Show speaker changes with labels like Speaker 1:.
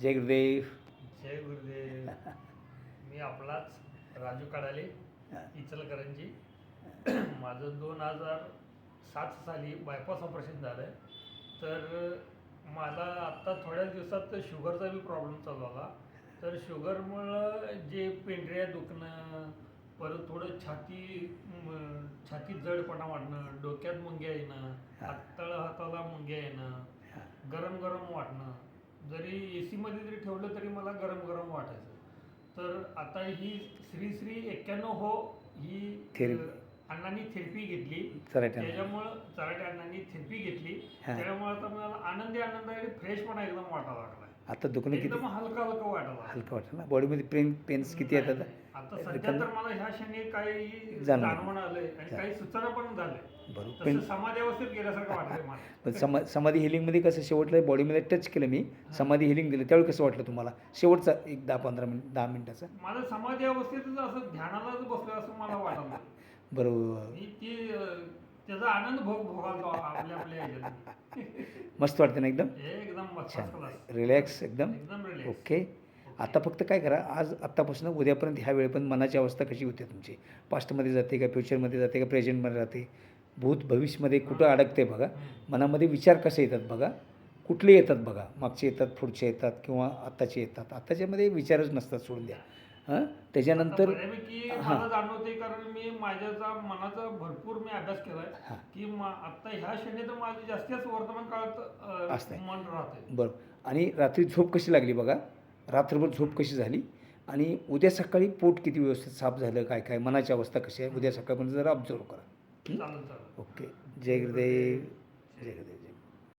Speaker 1: जय गुरुदेव.
Speaker 2: जय गुरुदेव. मी आपलाच राजू कडाले इचलकरंजी. माझं दोन हजार सात साली बायपास ऑपरेशन झालं. आहे तर मला आत्ता थोड्याच दिवसात शुगरचा बी प्रॉब्लेम चालू आला. तर शुगरमुळं जे पेंढऱ्या दुखणं परत थोडं छाती छातीत जडपणा वाटणं डोक्यात मुंग्या येणं हाताळ हाताला मुंग्या येणं गरम गरम वाटणं जरी ए सीमध्ये जरी ठेवलं तरी मला गरम गरम वाटायचं. तर आता ही श्री श्री एक्क्याण्णव हो ही अण्णांनी थेरपी घेतली. त्याच्यामुळं चराटे अण्णांनी थेरपी घेतली. त्याच्यामुळे आता मला आनंदी आनंद आहे फ्रेशपणा एकदम वाटायला लागला
Speaker 1: आता दुखणं किती?
Speaker 2: एकदम हलका हलका वाटायला.
Speaker 1: हलकं वाटतं ना बॉडीमध्ये पेन पेन्स किती येतात?
Speaker 2: आता सध्या तर मला ह्या क्षणी काही. जाणवण आलंय. आणि काही सुचना पण झालंय.
Speaker 1: बरोबर.
Speaker 2: समाधी अवस्थेत गेल्यासारखं मला.
Speaker 1: पण समा समाधी हिलिंगमध्ये कसं शेवटलं? बॉडीमध्ये टच केलं मी. समाधी हिलिंग दिलं. त्यावेळी कसं वाटलं तुम्हाला? शेवटचा एक दहा पंधरा मिनिट दहा मिनिटाचा.
Speaker 2: माझं समाधी अवस्थेतच असं ध्यानालाच बसलं असं मला वाटलं.
Speaker 1: बरोबर.
Speaker 2: ती त्याचा आनंद भोग भोगालतो आपल्या आपल्या ह्याच्यात.
Speaker 1: मस्त वाटतं ना एकदम?
Speaker 2: एकदम
Speaker 1: रिलॅक्स एकदम? ओके आता फक्त काय करा आज आत्तापासून उद्यापर्यंत ह्या वेळेपर्यंत मनाची अवस्था कशी होते तुमची? पास्टमध्ये जाते का फ्युचरमध्ये जाते का प्रेझेंटमध्ये जाते भूत भविष्यमध्ये कुठं अडकते बघा. मनामध्ये विचार कसे येतात बघा. कुठले येतात बघा. मागचे येतात पुढचे येतात किंवा आत्ताचे येतात. आत्ताच्यामध्ये विचारच नसतात सोडून द्या. हां? त्याच्यानंतर हा.
Speaker 2: जाणवते कारण मी माझ्याचा मनाचा भरपूर मी अभ्यास केलाय
Speaker 1: हा.
Speaker 2: की मा- आता ह्या क्षणी तर माझी जास्तीत वर्तमान काळात अं,
Speaker 1: असतंय.
Speaker 2: मन राहते
Speaker 1: बरं. आणि रात्री झोप कशी लागली बघा? रात्रभर झोप कशी झाली आणि उद्या सकाळी पोट किती व्यवस्थित साफ झालं काय काय मनाची अवस्था कशी आहे उद्या सकाळपर्यंत जरा ऑब्झर्व करा. ओके. जय गुरुदेव जय गुरुदेव.